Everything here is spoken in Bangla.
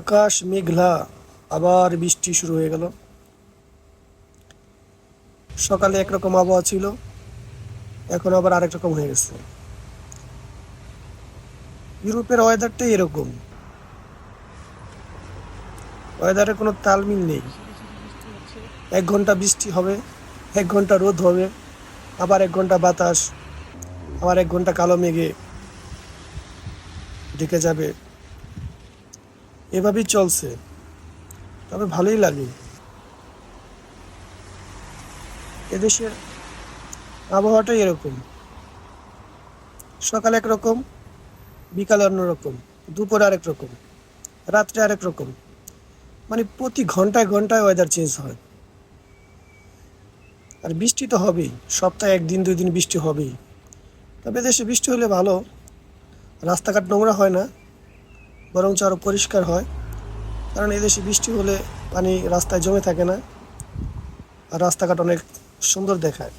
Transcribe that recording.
আকাশ মেঘলা, আবার বৃষ্টি শুরু হয়ে গেল। সকালে একরকম আবহাওয়া ছিল, এখন আবার আরেক রকম হয়ে গেছে। ইউরোপের ওয়েদারটাই এরকম। ওয়েদারে কোনো তালমিল নেই। এক ঘণ্টা বৃষ্টি হবে, এক ঘণ্টা রোদ হবে, আবার এক ঘণ্টা বাতাস, আবার এক ঘণ্টা কালো মেঘে ঢেকে যাবে। এভাবেই চলছে। তবে ভালোই লাগে। এদেশের আবহাওয়াটাই এরকম। সকালে একরকম বিকালে অন্যরকম দুপুরে আরেক রকম, রাত্রে আরেক রকম। মানে প্রতি ঘন্টায় ঘন্টায় ওয়েদার চেঞ্জ হয়। আর বৃষ্টি তো হবেই, সপ্তাহে একদিন, দুই দিন বৃষ্টি হবেই। তবে দেশে বৃষ্টি হলে ভালো। রাস্তাঘাট নোংরা হয় না। বরঞ্চ আরও পরিষ্কার হয়। কারণ এদেশে বৃষ্টি হলে পানি রাস্তায় জমে থাকে না। আর রাস্তাঘাট অনেক সুন্দর দেখায়।